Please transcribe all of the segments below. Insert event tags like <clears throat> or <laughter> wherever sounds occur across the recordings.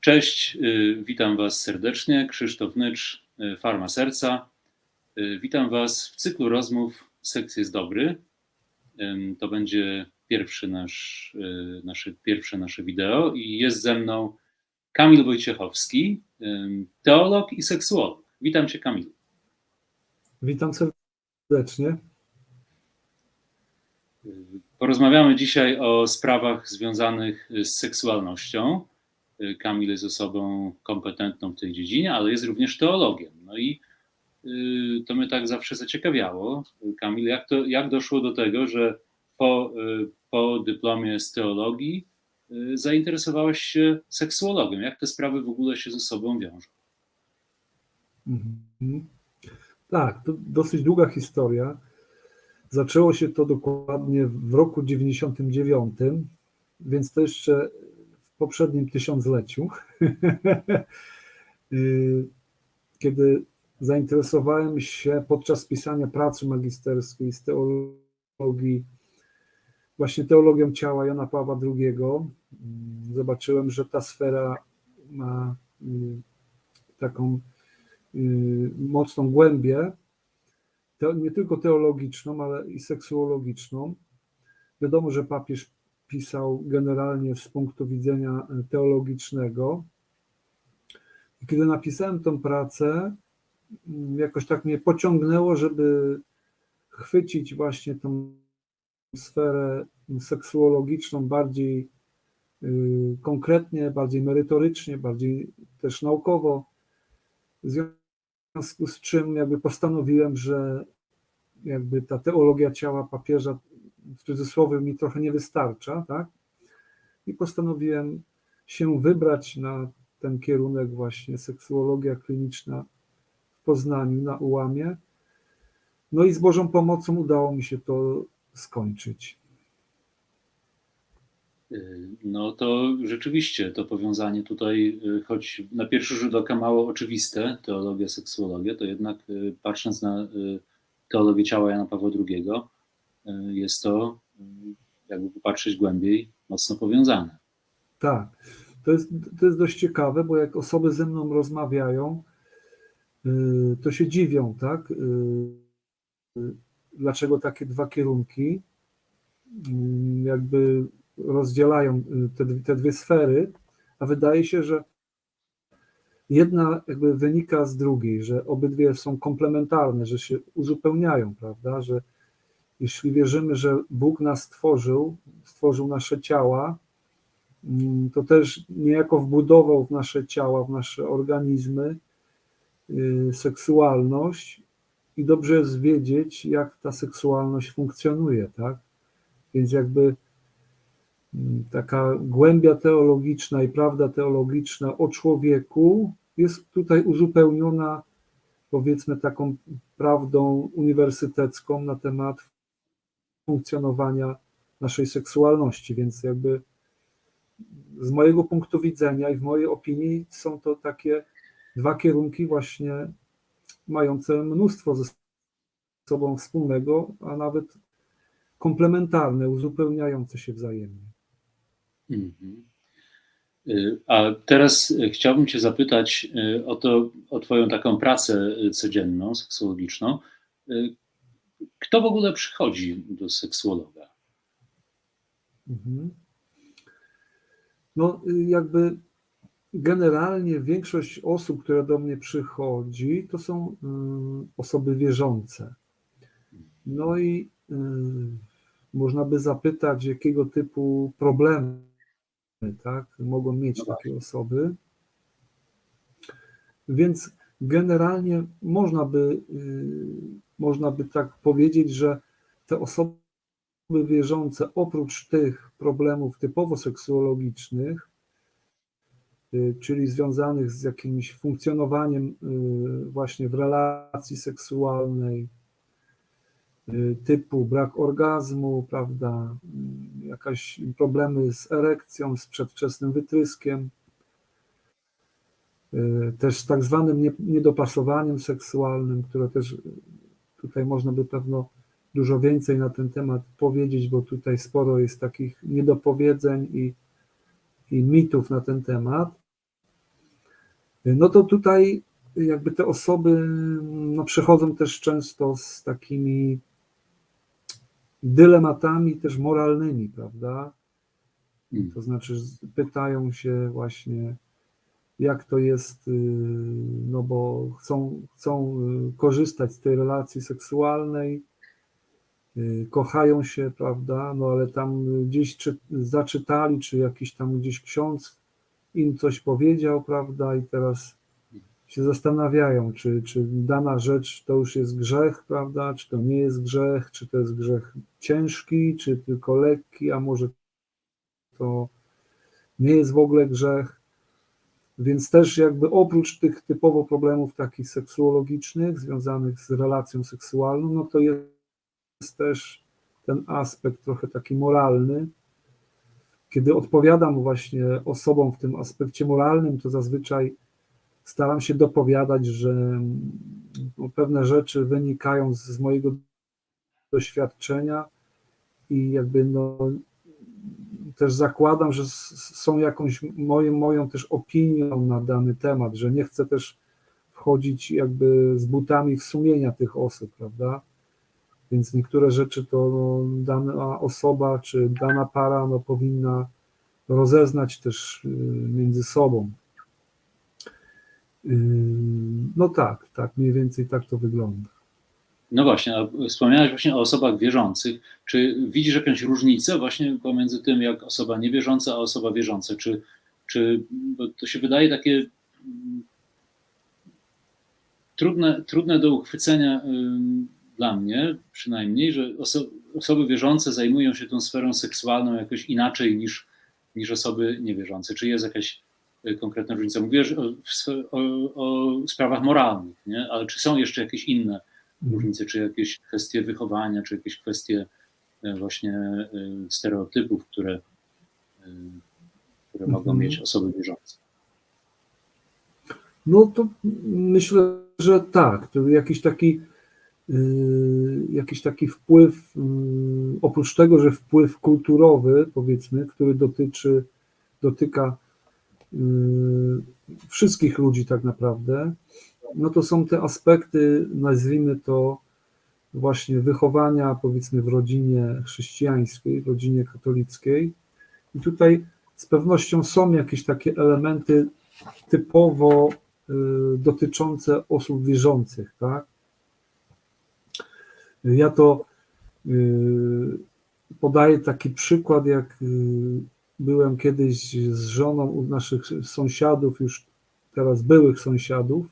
Cześć, y, witam Was serdecznie. Krzysztof Nycz, y, Farma Serca. Y, Witam Was w cyklu rozmów Seks jest dobry. To będzie pierwszy nasz, nasze, pierwsze nasze wideo i jest ze mną Kamil Wojciechowski, teolog i seksuolog. Witam Cię, Kamil. Witam serdecznie. Porozmawiamy dzisiaj o sprawach związanych z seksualnością. Kamil jest osobą kompetentną w tej dziedzinie, ale jest również teologiem. No i y, to mnie tak zawsze zaciekawiało. Kamil, jak, to, jak doszło do tego, że po, y, po dyplomie z teologii y, zainteresowałeś się seksuologiem? Jak te sprawy w ogóle się ze sobą wiążą? Mhm. Tak, to dosyć długa historia. Zaczęło się to dokładnie w roku 99, więc to jeszcze poprzednim tysiącleciu, <laughs> Y, kiedy zainteresowałem się podczas pisania pracy magisterskiej z teologii, właśnie teologią ciała Jana Pawła II. y, Zobaczyłem, że ta sfera ma y, taką y, mocną głębię, nie tylko teologiczną, ale i seksuologiczną. Wiadomo, że papież pisał generalnie z punktu widzenia teologicznego. I kiedy napisałem tą pracę, mm, jakoś tak mnie pociągnęło, żeby chwycić właśnie tą sferę seksuologiczną bardziej y, konkretnie, bardziej merytorycznie, bardziej też naukowo. W związku z czym jakby postanowiłem, że jakby ta teologia ciała papieża w cudzysłowie mi trochę nie wystarcza, tak? I postanowiłem się wybrać na ten kierunek właśnie seksuologia kliniczna w Poznaniu na ułamie. No i z Bożą pomocą udało mi się to skończyć. Y, No to rzeczywiście to powiązanie tutaj, y, choć na pierwszy rzut oka mało oczywiste, teologia, seksuologia, to jednak y, patrząc na teologię ciała Jana Pawła II, jest to, y, jakby popatrzeć głębiej, mocno powiązane. Tak, to jest, to jest dość ciekawe, bo jak osoby ze mną rozmawiają, y, to się dziwią, tak? y, Dlaczego takie dwa kierunki y, jakby rozdzielają te, te dwie sfery, a wydaje się, że jedna jakby wynika z drugiej, że obydwie są komplementarne, że się uzupełniają, prawda? Że jeśli wierzymy, że Bóg nas stworzył, stworzył nasze ciała, mm, to też niejako wbudował w nasze ciała, w nasze organizmy y, seksualność i dobrze jest wiedzieć, jak ta seksualność funkcjonuje, tak? Więc jakby mm, taka głębia teologiczna i prawda teologiczna o człowieku jest tutaj uzupełniona, powiedzmy, taką prawdą uniwersytecką na temat funkcjonowania naszej seksualności. Więc jakby z mojego punktu widzenia i w mojej opinii są to takie dwa kierunki właśnie mające mnóstwo ze sobą wspólnego, a nawet komplementarne, uzupełniające się wzajemnie. Mhm. Y, A teraz chciałbym Cię zapytać y, o, to, o Twoją taką pracę y, codzienną, seksuologiczną. Kto w ogóle przychodzi do seksuologa? Mhm. No, y, jakby generalnie większość osób, które do mnie przychodzi, to są y, osoby wierzące. No i y, można by zapytać, jakiego typu problemy tak, mogą mieć takie osoby. Więc generalnie można by, y, można by tak powiedzieć, że te osoby wierzące, oprócz tych problemów typowo seksuologicznych, y, czyli związanych z jakimś funkcjonowaniem y, właśnie w relacji seksualnej, typu brak orgazmu, prawda, jakaś problemy z erekcją, z przedwczesnym wytryskiem, też z tak zwanym nie- niedopasowaniem seksualnym, które też y, tutaj można by pewno dużo więcej na ten temat powiedzieć, bo tutaj sporo jest takich niedopowiedzeń i, i mitów na ten temat. No to tutaj jakby te osoby no, przychodzą też często z takimi dylematami też moralnymi, prawda? Mm. To znaczy pytają się właśnie, jak to jest, y, no bo chcą, chcą y, korzystać z tej relacji seksualnej, y, kochają się, prawda? No ale tam gdzieś czy, zaczytali, czy jakiś tam gdzieś ksiądz im coś powiedział, prawda? I teraz się zastanawiają, czy, czy dana rzecz to już jest grzech, prawda? Czy to nie jest grzech, czy to jest grzech ciężki, czy tylko lekki, a może to nie jest w ogóle grzech. Więc też jakby oprócz tych typowo problemów takich seksuologicznych, związanych z relacją seksualną, no to jest też ten aspekt trochę taki moralny. Kiedy odpowiadam właśnie osobom w tym aspekcie moralnym, to zazwyczaj staram się dopowiadać, że no, pewne rzeczy wynikają z, mojego doświadczenia i jakby no, też zakładam, że są jakąś moją, moją też opinią na dany temat, że nie chcę też wchodzić jakby z butami w sumienia tych osób, prawda? Więc niektóre rzeczy to no, dana osoba czy dana para no, powinna rozeznać też y, między sobą. Y, No tak, tak, mniej więcej tak to wygląda. No właśnie, wspomniałeś właśnie o osobach wierzących. Czy widzisz jakąś różnicę właśnie pomiędzy tym, jak osoba niewierząca, a osoba wierząca? Czy, czy bo to się wydaje takie mm, trudne, trudne do uchwycenia dla mnie przynajmniej, że oso, osoby wierzące zajmują się tą sferą seksualną jakoś inaczej niż, niż osoby niewierzące. Czy jest jakaś y, konkretna różnica? Mówisz o, o, o sprawach moralnych, nie? ale czy są jeszcze jakieś inne różnice, czy jakieś kwestie wychowania, czy jakieś kwestie e, właśnie e, stereotypów, które, e, które mogą Mhm. mieć osoby wierzące. No to myślę, że tak. To jakiś taki, jakiś taki wpływ, yy, oprócz tego, że wpływ kulturowy, powiedzmy, który dotyczy, dotyka yy, wszystkich ludzi tak naprawdę, no to są te aspekty, nazwijmy to właśnie wychowania, powiedzmy, w rodzinie chrześcijańskiej, w rodzinie katolickiej. I tutaj z pewnością są jakieś takie elementy typowo y, dotyczące osób wierzących, tak? Ja to y, podaję taki przykład, jak y, byłem kiedyś z żoną u naszych sąsiadów, już teraz byłych sąsiadów.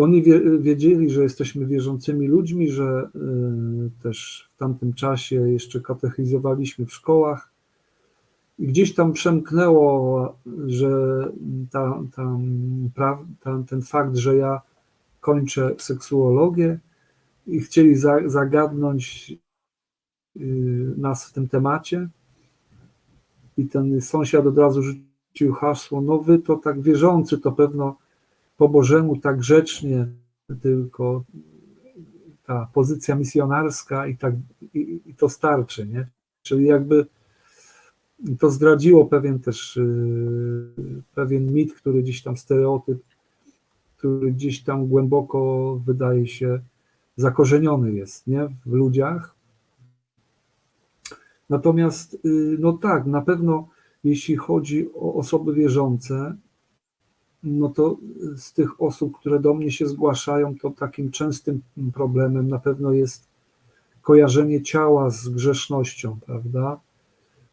Oni wie, wiedzieli, że jesteśmy wierzącymi ludźmi, że y, też w tamtym czasie jeszcze katechizowaliśmy w szkołach. I gdzieś tam przemknęło, że ta, ta, ta, ten fakt, że ja kończę seksuologię i chcieli za, zagadnąć y, nas w tym temacie. I ten sąsiad od razu rzucił hasło, no wy to tak wierzący, to pewno po Bożemu tak grzecznie, tylko ta pozycja misjonarska i tak i, i to starczy, nie? Czyli jakby to zdradziło pewien też yy, pewien mit, który gdzieś tam stereotyp, który gdzieś tam głęboko wydaje się zakorzeniony jest, nie? W ludziach. Natomiast yy, no tak, na pewno jeśli chodzi o osoby wierzące, no to z tych osób, które do mnie się zgłaszają, to takim częstym problemem na pewno jest kojarzenie ciała z grzesznością, prawda?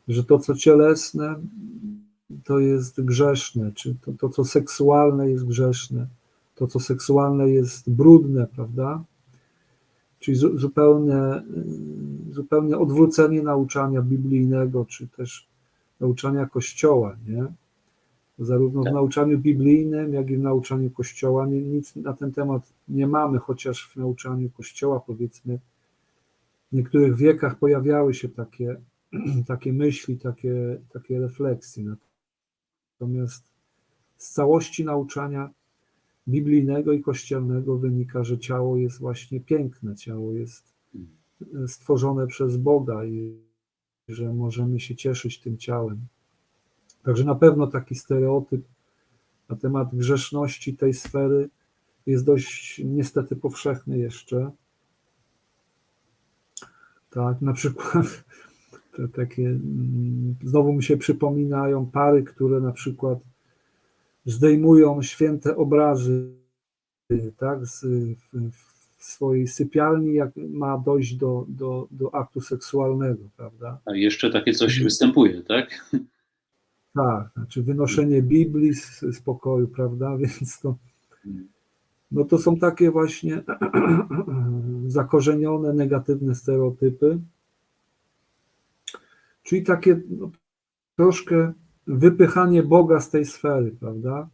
Że to, co cielesne, to jest grzeszne, czy to, to co seksualne jest grzeszne, to, co seksualne jest brudne, prawda? Czyli zu, zupełnie, y, zupełnie odwrócenie nauczania biblijnego, czy też nauczania Kościoła, nie? Zarówno w Tak. nauczaniu biblijnym, jak i w nauczaniu Kościoła. Nie, nic na ten temat nie mamy, chociaż w nauczaniu Kościoła, powiedzmy, w niektórych wiekach pojawiały się takie, <clears throat> takie myśli, takie, takie refleksje. Natomiast z całości nauczania biblijnego i kościelnego wynika, że ciało jest właśnie piękne, ciało jest stworzone przez Boga i że możemy się cieszyć tym ciałem. Także na pewno taki stereotyp a temat grzeszności tej sfery jest dość niestety powszechny jeszcze. Tak, na przykład <laughs> te takie, mm, znowu mi się przypominają pary, które na przykład zdejmują święte obrazy, tak, z, w, w swojej sypialni, jak ma dojść do, do, do aktu seksualnego, prawda? A jeszcze takie coś występuje, tak? Tak, znaczy wynoszenie Biblii z, z pokoju, prawda? <laughs> Więc to, no to są takie właśnie <clears throat> zakorzenione negatywne stereotypy, czyli takie no, troszkę wypychanie Boga z tej sfery, prawda?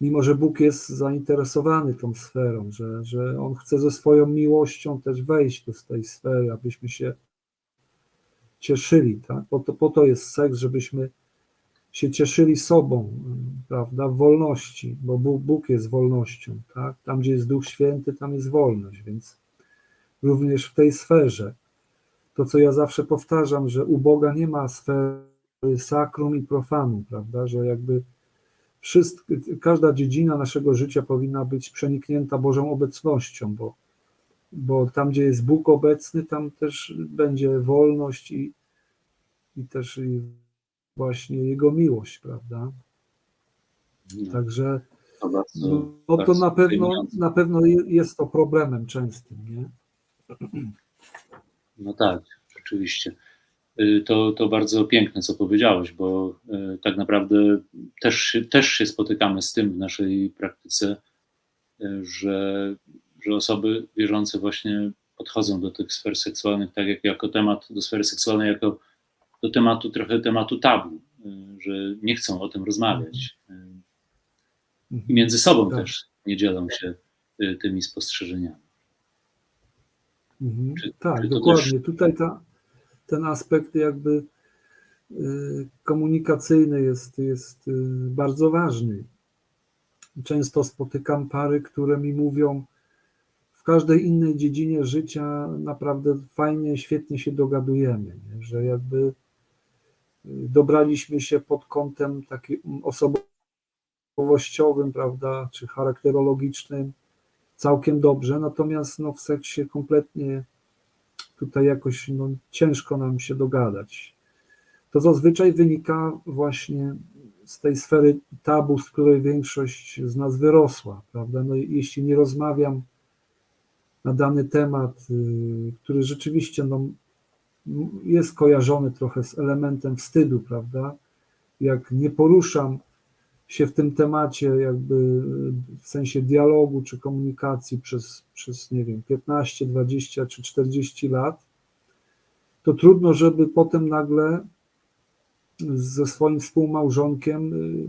Mimo, że Bóg jest zainteresowany tą sferą, że, że On chce ze swoją miłością też wejść do tej sfery, abyśmy się cieszyli, tak? Po to, po to jest seks, żebyśmy się cieszyli sobą, prawda, wolności, bo Bóg, Bóg jest wolnością, tak? Tam, gdzie jest Duch Święty, tam jest wolność, więc również w tej sferze. To, co ja zawsze powtarzam, że u Boga nie ma sfery sakrum i profanum, prawda, że jakby wszystko, każda dziedzina naszego życia powinna być przeniknięta Bożą obecnością, bo, bo tam, gdzie jest Bóg obecny, tam też będzie wolność i, i też i właśnie Jego miłość, prawda? No, Także to bardzo, no, no to na pewno, na pewno je- jest to problemem częstym, nie? <clears throat> No tak, rzeczywiście. Y, To, to bardzo piękne, co powiedziałeś, bo y, tak naprawdę też, się- też się spotykamy z tym w naszej praktyce, y, że, że osoby wierzące właśnie podchodzą do tych sfer seksualnych tak jak jako temat, do sfery seksualnej jako do tematu, trochę tematu tabu, y, że nie chcą o tym rozmawiać. Y, I między sobą Tak. też nie dzielą się y, tymi spostrzeżeniami. Mhm. Czy- tak, czy dokładnie. Tutaj ta, ten aspekt jakby komunikacyjny jest, jest bardzo ważny. Często spotykam pary, które mi mówią, w każdej innej dziedzinie życia naprawdę fajnie, świetnie się dogadujemy, nie? że jakby dobraliśmy się pod kątem takim osobowościowym, prawda, czy charakterologicznym całkiem dobrze, natomiast no, w seksie kompletnie tutaj jakoś no, ciężko nam się dogadać. To zazwyczaj wynika właśnie z tej sfery tabu, z której większość z nas wyrosła, prawda? No, jeśli nie rozmawiam na dany temat, y, który rzeczywiście no, jest kojarzony trochę z elementem wstydu, prawda? Jak nie poruszam się w tym temacie jakby w sensie dialogu czy komunikacji przez, przez nie wiem, 15, 20 czy 40 lat, to trudno, żeby potem nagle ze swoim współmałżonkiem y,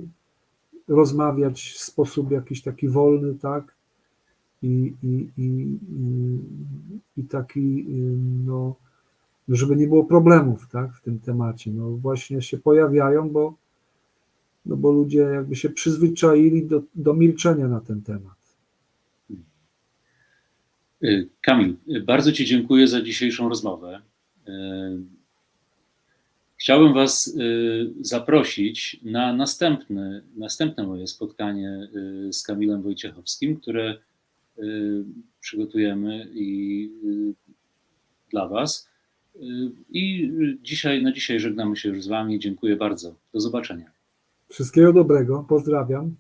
rozmawiać w sposób jakiś taki wolny, tak? I, i, i, i, taki, y, no, żeby nie było problemów, tak, w tym temacie. No właśnie się pojawiają, bo no bo ludzie jakby się przyzwyczaili do, do milczenia na ten temat. Y, Kamil, bardzo Ci dziękuję za dzisiejszą rozmowę. Y, Chciałbym Was y, zaprosić na następny, następne moje spotkanie z Kamilem Wojciechowskim, które przygotujemy i dla Was. I dzisiaj, na dzisiaj żegnamy się już z Wami. Dziękuję bardzo. Do zobaczenia. Wszystkiego dobrego, pozdrawiam.